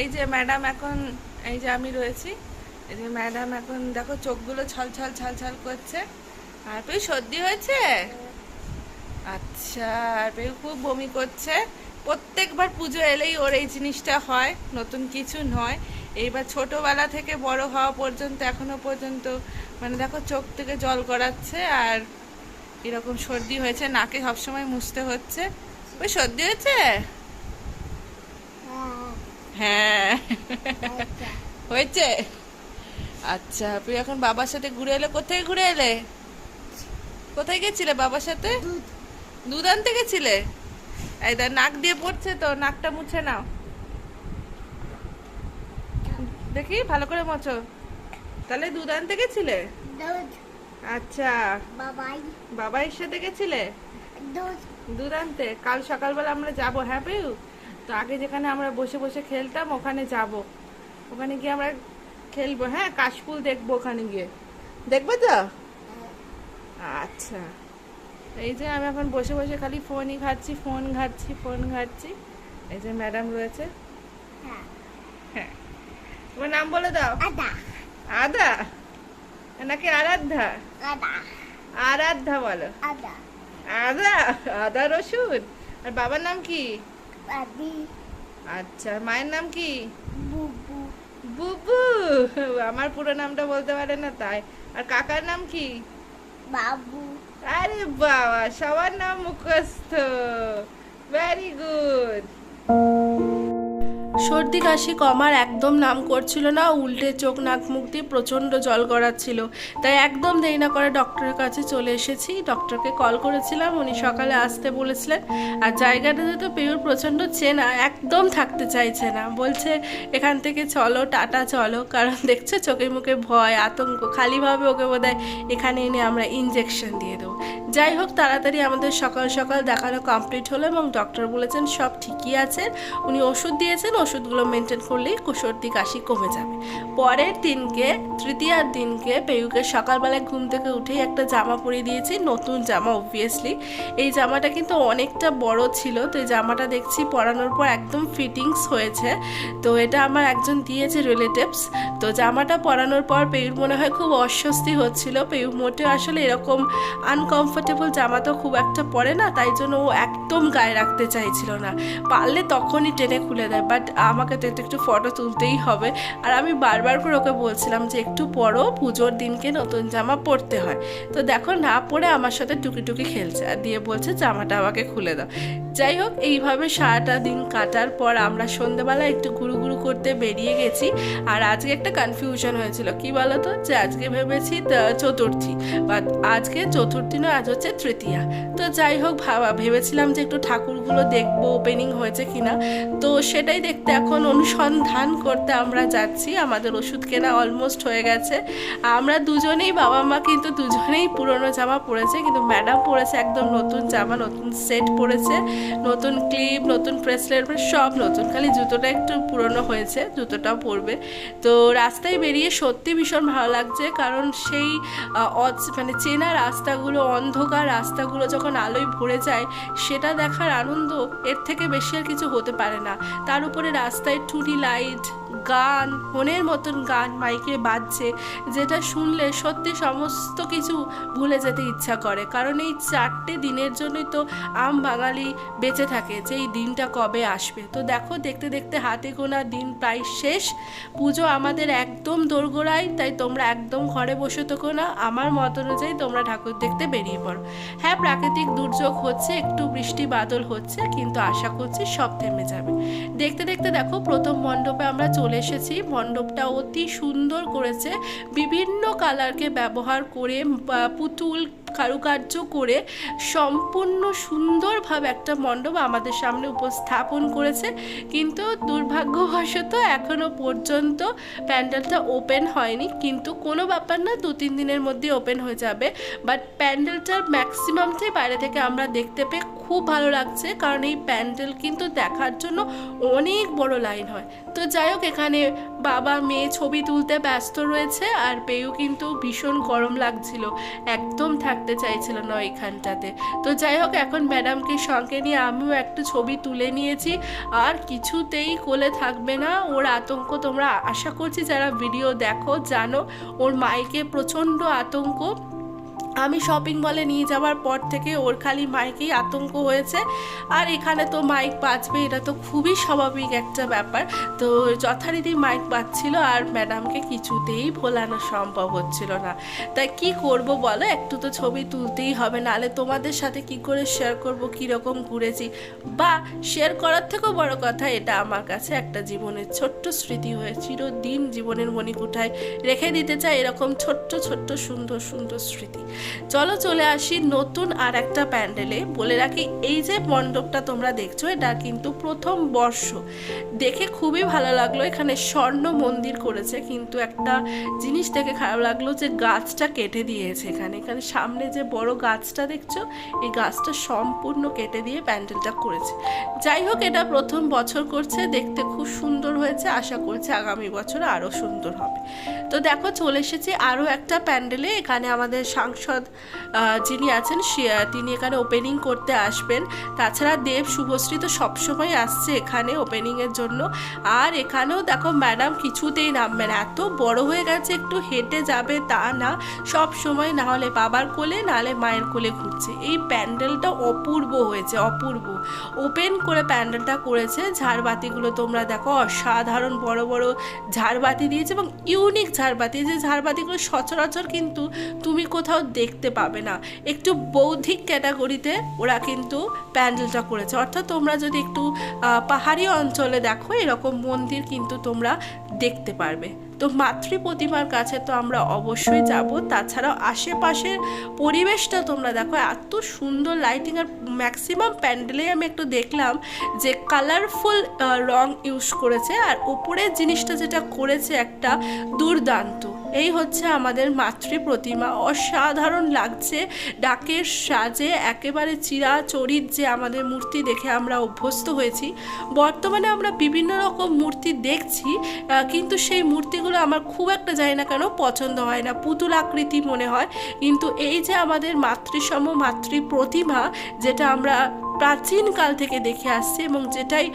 এই যে ম্যাডাম এখন, এই যে আমি রয়েছি, এই যে ম্যাডাম এখন দেখো চোখগুলো ছল ছল ছল ছল করছে। আর পেয়ে সর্দি হয়েছে? আচ্ছা আর পেয়ে খুব বমি করছে। প্রত্যেকবার পুজো এলেই ওর এই জিনিসটা হয়, নতুন কিছু নয়। এইবার ছোটোবেলা থেকে বড় হওয়া পর্যন্ত, এখনও পর্যন্ত মানে দেখো চোখ থেকে জল গড়াচ্ছে আর এরকম সর্দি হয়েছে, নাকে সবসময় মুছতে হচ্ছে। ওই সর্দি হয়েছে? হ্যাঁ। হয়েছে? আচ্ছা তুই এখন বাবার সাথে ঘুরে এলে? কোথায় ঘুরে এলে? কোথায় গেছিলে বাবার সাথে? দুধ। আনতে গেছিলে? এই দেখ নাক দিয়ে পড়ছে তো নাকটা মুছে নাও। দেখি ভালো করে মোছো। তাহলে দুধ আনতে গেছিলে? আচ্ছা। বাবাই। বাবাইয়ের সাথে গেছিলে? দুধ। দুধ আনতে? কাল সকালবেলা আমরা যাব হ্যাঁ পেউ তো আগে যেখানে আমরা বসে বসে খেলতাম ওখানে যাব। ওখানে গিয়ে আমরা খেলব। হ্যাঁ কাশফুল দেখব ওখানে গিয়ে। দেখবে তো? আচ্ছা। এই যে আমি এখন বসে বসে খালি ফোনই ঘাটছি ফোন ঘাটছি ফোন ঘাটছি। এই যে ম্যাডাম রয়েছে। হ্যাঁ। হ্যাঁ। তোমার নাম বলে দাও। আদা। নাকি আরাধ্যা? আরাধ্যা বলো। আদা। আদা? আদা রসুন? আর বাবার নাম কি? আদি। আচ্ছা মায়ের নাম কি? বুবু। বুবু আমার পুরো নামটা বলতে পারে না তাই। আর কাকার নাম কি? বাবু। আরে বাবা সবার নাম মুখস্থ। ভেরি গুড সর্দি, কাশি, কমার একদম নাম করছিল না, উল্টে চোখ, নাক, মুখ দিয়ে প্রচণ্ড জল গড়াচ্ছিল। তাই একদম দেরি না করে ডক্টরের কাছে চলে এসেছি। ডক্টরকে কল করেছিলাম, উনি সকালে আসতে বলেছিলেন, আর জায়গাটাতে তো পেয়ুর প্রচণ্ড চেনা, একদম থাকতে চাইছে না। বলছে, এখান থেকে চলো, টাটা, চলো। কারণ দেখছে চোখে মুখে ভয়, আতঙ্ক খালিভাবে ওকে বোধহয় এখানে এনে আমরা ইঞ্জেকশন দিয়ে দেবো। যাই হোক, তাড়াতাড়ি আমাদের সকাল সকাল দেখানো কমপ্লিট হলো এবং ডক্টর বলেছেন সব ঠিকই আছে। উনি ওষুধ দিয়েছেন, ওষুধগুলো মেনটেন করলেই সর্দি কাশি কমে যাবে। পরের দিনকে, তৃতীয়ার দিনকে পেয়ুকে সকালবেলায় ঘুম থেকে উঠেই একটা জামা পরিয়ে দিয়েছি, নতুন জামা অবভিয়াসলি এই জামাটা কিন্তু অনেকটা বড় ছিল, তো এই জামাটা দেখছি পরানোর পর একদম ফিটিংস হয়েছে। তো এটা আমার একজন দিয়েছে রিলেটিভস তো জামাটা পরানোর পর পেয়ুর মনে হয় খুব অস্বস্তি হচ্ছিল। পেয়ু মোটেও আসলে এরকম আনকমফোর্টেবল জামা তো খুব একটা পরে না, তাই জন্য ও একদম গায়ে রাখতে চাইছিল না। পারলে তখনই টেনে খুলে দেয় বাট আমাকে তো একটু ফটো তুলতেই হবে। আর আমি বারবার করে ওকে বলছিলাম যে, একটু পরো পুজোর দিনকে নতুন জামা পরতে হয়। তো দেখো না পরে আমার সাথে টুকি টুকি খেলছে আর দিয়ে বলছে, জামাটা আমাকে খুলে দাও। যাই হোক, এইভাবে সারাটা দিন কাটার পর আমরা সন্ধ্যেবেলা একটু ঘুরু ঘুরু করতে বেরিয়ে গেছি। আর আজকে একটা কনফিউশন হয়েছিল, কি বলতো? যে আজকে ভেবেছি চতুর্থী বা আজকে চতুর্থী নয়, আজ হচ্ছে তৃতীয়া। তো যাই হোক, ভাবা, ভেবেছিলাম যে একটু ঠাকুরগুলো দেখব ওপেনিং হয়েছে কিনা। তো সেটাই দেখতে এখন অনুসন্ধান করতে আমরা যাচ্ছি। আমাদের ওষুধ কেনা অলমোস্ট হয়ে গেছে। আমরা দুজনেই, বাবা মা কিন্তু দুজনেই পুরনো জামা পরেছে, কিন্তু ম্যাডাম পরেছে একদম নতুন জামা, নতুন সেট পরেছে, নতুন ক্লিপ নতুন ব্রেসলেট সব নতুন। খালি জুতোটা একটু পুরনো হয়েছে, জুতোটাও পরবে। তো রাস্তায় বেরিয়ে সত্যি ভীষণ ভালো লাগছে, কারণ সেই মানে চেনা রাস্তাগুলো অন্ধকার রাস্তাগুলো যখন আলোয় ভরে যায়, সেটা দেখার আনন্দ এর থেকে বেশি আর কিছু হতে পারে না। তার উপরে রাস্তায় টুনি লাইট, গান, মনের মতন গান মাইকে বাজছে, যেটা শুনলে সত্যি সমস্ত কিছু ভুলে যেতে ইচ্ছা করে। কারণ এই চারটে দিনের জন্যই তো আম বাঙালি বেঁচে থাকে, যে এই দিনটা কবে আসবে। তো দেখো, দেখতে দেখতে হাতে গোনা দিন প্রায় শেষ। পুজো আমাদের একদম দোরগোড়ায়, তাই তোমরা একদম ঘরে বসে থেকো না। আমার মত অনুযায়ী তোমরা ঠাকুর দেখতে বেরিয়ে পড়ো হ্যাঁ প্রাকৃতিক দুর্যোগ হচ্ছে, একটু বৃষ্টি বাদল হচ্ছে, কিন্তু আশা করছি সব থেমে যাবে। দেখতে দেখতে দেখো, প্রথম মণ্ডপে আমরা চলে এসেছি। মণ্ডপটা অতি সুন্দর করেছে। বিভিন্ন কালারকে ব্যবহার করে পুতুল কারুকার্য করে সম্পূর্ণ সুন্দরভাবে একটা মণ্ডপ আমাদের সামনে উপস্থাপন করেছে। কিন্তু দুর্ভাগ্যবশত এখনও পর্যন্ত প্যান্ডেলটা ওপেন হয়নি। কিন্তু কোনো ব্যাপার না, দু তিন দিনের মধ্যে ওপেন হয়ে যাবে। বাট প্যান্ডেলটার ম্যাক্সিমামটাই বাইরে থেকে আমরা দেখতে পেয়ে খুব ভালো লাগছে। কারণ এই প্যান্ডেল কিন্তু দেখার জন্য অনেক বড় লাইন হয়। তো যাই হোক, এখানে বাবা মেয়ে ছবি তুলতে ব্যস্ত রয়েছে। আর পেয়েও কিন্তু ভীষণ গরম লাগছিল। একদম থাক থাকতে চাইছিল না ওইখানটাতে। তো যাই হোক, এখন ম্যাডামকে সঙ্গে নিয়ে আমিও একটা ছবি তুলে নিয়েছি। আর কিছুতেই কোলে থাকবে না। ওর আতঙ্ক তোমরা আশা করছি যারা ভিডিও দেখো, জানো, ওর মাইকে প্রচণ্ড আতঙ্ক। আমি শপিং মলে নিয়ে যাওয়ার পর থেকে ওর খালি মাইকেই আতঙ্ক হয়েছে। আর এখানে তো মাইক বাজবে, এটা তো খুবই স্বাভাবিক একটা ব্যাপার। তো যথারীতি মাইক বাজছিল আর ম্যাডামকে কিছুতেই ভোলানো সম্ভব হচ্ছিল না। তাই কি করব বলো? একটু তো ছবি তুলতেই হবে নাহলে তোমাদের সাথে কি করে শেয়ার করব, কীরকম ঘুরেছি? বা শেয়ার করার থেকেও বড় কথা, এটা আমার কাছে একটা জীবনের ছোট্ট স্মৃতি হয়ে চিরদিন জীবনের মণিকুঠায় রেখে দিতে চাই, এরকম ছোট্ট ছোট্ট, সুন্দর সুন্দর স্মৃতি। চলো চলে আসি নতুন আর একটা প্যান্ডেলে। বলে রাখি, এই যে মণ্ডপটা তোমরা দেখছ, এটা কিন্তু প্রথম বর্ষ। দেখে খুবই ভালো লাগল, এখানে স্বর্ণ মন্দির করেছে, কিন্তু একটা জিনিস দেখে খারাপ লাগল যে গাছটা কেটে দিয়েছে এখানে। এখানে সামনে যে বড় গাছটা দেখছ, এই গাছটা সম্পূর্ণ কেটে দিয়ে প্যান্ডেলটা করেছে। যাই হোক, এটা প্রথম বছর করছে, দেখতে খুব সুন্দর হয়েছে, আশা করছি আগামী বছর আরও সুন্দর হবে। তো দেখো, চলে এসেছি আরও একটা প্যান্ডেলে, এখানে আমাদের সাংসদ আহ, যিনি আছেন তিনি এখানে ওপেনিং করতে আসবেন। তাছাড়া দেব শুভশ্রী তো সবসময় আসছে এখানে ওপেনিংয়ের জন্য। আর এখানেও দেখো ম্যাডাম কিছুতেই নামবেন এত বড় হয়ে গেছে একটু হেঁটে যাবে তা না। সব সময় না হলে বাবার কোলে নাহলে মায়ের কোলে ঘুরছে। এই প্যান্ডেলটা অপূর্ব হয়েছে অপূর্ব। ওপেন করে প্যান্ডেলটা করেছে। ঝাড়বাতিগুলো তোমরা দেখো অসাধারণ বড় বড় ঝাড়বাতি দিয়েছে এবং ইউনিক ঝাড়বাতি। যে ঝাড়বাতিগুলো সচরাচর কিন্তু তুমি কোথাও দেখতে পাবে না। একটু বৌদ্ধিক ক্যাটাগরিতে ওরা কিন্তু প্যান্ডেলটা করেছে। অর্থাৎ তোমরা যদি একটু পাহাড়ি অঞ্চলে দেখো, এরকম মন্দির কিন্তু তোমরা দেখতে পারবে। তো মাতৃ প্রতিমার কাছে তো আমরা অবশ্যই যাব। তাছাড়াও আশেপাশের পরিবেশটা তোমরা দেখো, এত সুন্দর লাইটিং আর ম্যাক্সিমাম প্যান্ডেলে আমি একটু দেখলাম যে কালারফুল রং ইউজ করেছে। আর উপরের জিনিসটা যেটা করেছে একটা দুর্দান্ত। এই হচ্ছে আমাদের মাতৃ প্রতিমা অসাধারণ লাগছে, ডাকের সাজে, একেবারে চিরাচরিত যে আমাদের মূর্তি দেখে আমরা অভ্যস্ত হয়েছি। বর্তমানে আমরা বিভিন্ন রকম মূর্তি দেখছি কিন্তু সেই মূর্তিগুলো আমার খুব একটা জানি না কেন পছন্দ হয় না, পুতুল আকৃতি মনে হয়। কিন্তু এই যে আমাদের মাতৃসম মাতৃ প্রতিমা যেটা আমরা প্রাচীনকাল থেকে দেখে আসছি এবং যেটাই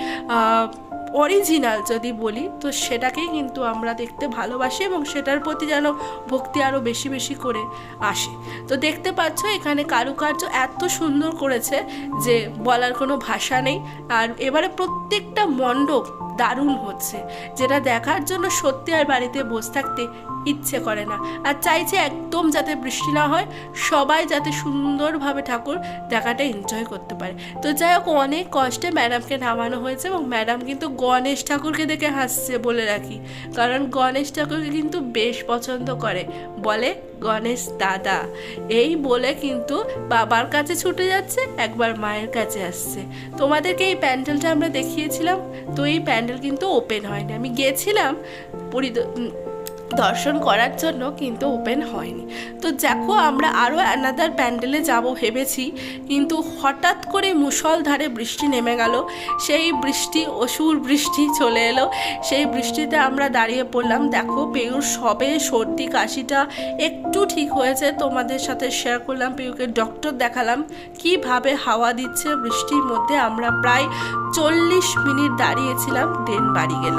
অরিজিনাল যদি বলি, তো সেটাকেই কিন্তু আমরা দেখতে ভালোবাসি এবং সেটার প্রতি যেন ভক্তি আরও বেশি বেশি করে আসে। তো দেখতে পাচ্ছ, এখানে কারুকার্য এত সুন্দর করেছে যে বলার কোনো ভাষা নেই। আর এবারে প্রত্যেকটা মণ্ডপ দারুণ হচ্ছে। যেটা দেখার জন্য সত্যি আর বাড়িতে বসে থাকতে ইচ্ছে করে না। আর চাইছে একদম যাতে বৃষ্টি না হয়, সবাই যাতে সুন্দরভাবে ঠাকুর দেখাটা এনজয় করতে পারে। তো যাই হোক, অনেক কষ্টে ম্যাডামকে নামানো হয়েছে এবং ম্যাডাম কিন্তু গণেশ ঠাকুরকে দেখে হাসছে বলে রাখি। কারণ গণেশ ঠাকুরকে কিন্তু বেশ পছন্দ করে। বলে গণেশ দাদা। এই বলে কিন্তু বাবার কাছে ছুটে যাচ্ছে একবার মায়ের কাছে আসছে। তোমাদেরকে এই প্যান্ডেলটা আমরা দেখিয়েছিলাম তো এই প্যান্ডেল কিন্তু ওপেন হয়নি। আমি গেছিলাম উম, দর্শন করার জন্য কিন্তু ওপেন হয়নি। তো দেখো, আমরা আরও অ্যানাদার প্যান্ডেলে যাব ভেবেছি, কিন্তু হঠাৎ করে মুষলধারে বৃষ্টি নেমে গেল। সেই বৃষ্টি, অসুর বৃষ্টি চলে এলো। সেই বৃষ্টিতে আমরা দাঁড়িয়ে পড়লাম। দেখো পেয়ুর সবে সর্দি কাশিটা একটু ঠিক হয়েছে। তোমাদের সাথে শেয়ার করলাম পেয়ুকে ডক্টর দেখালাম, কীভাবে হাওয়া দিচ্ছে। বৃষ্টির মধ্যে আমরা প্রায় চল্লিশ মিনিট দাঁড়িয়েছিলাম দেন বাড়ি গেলাম।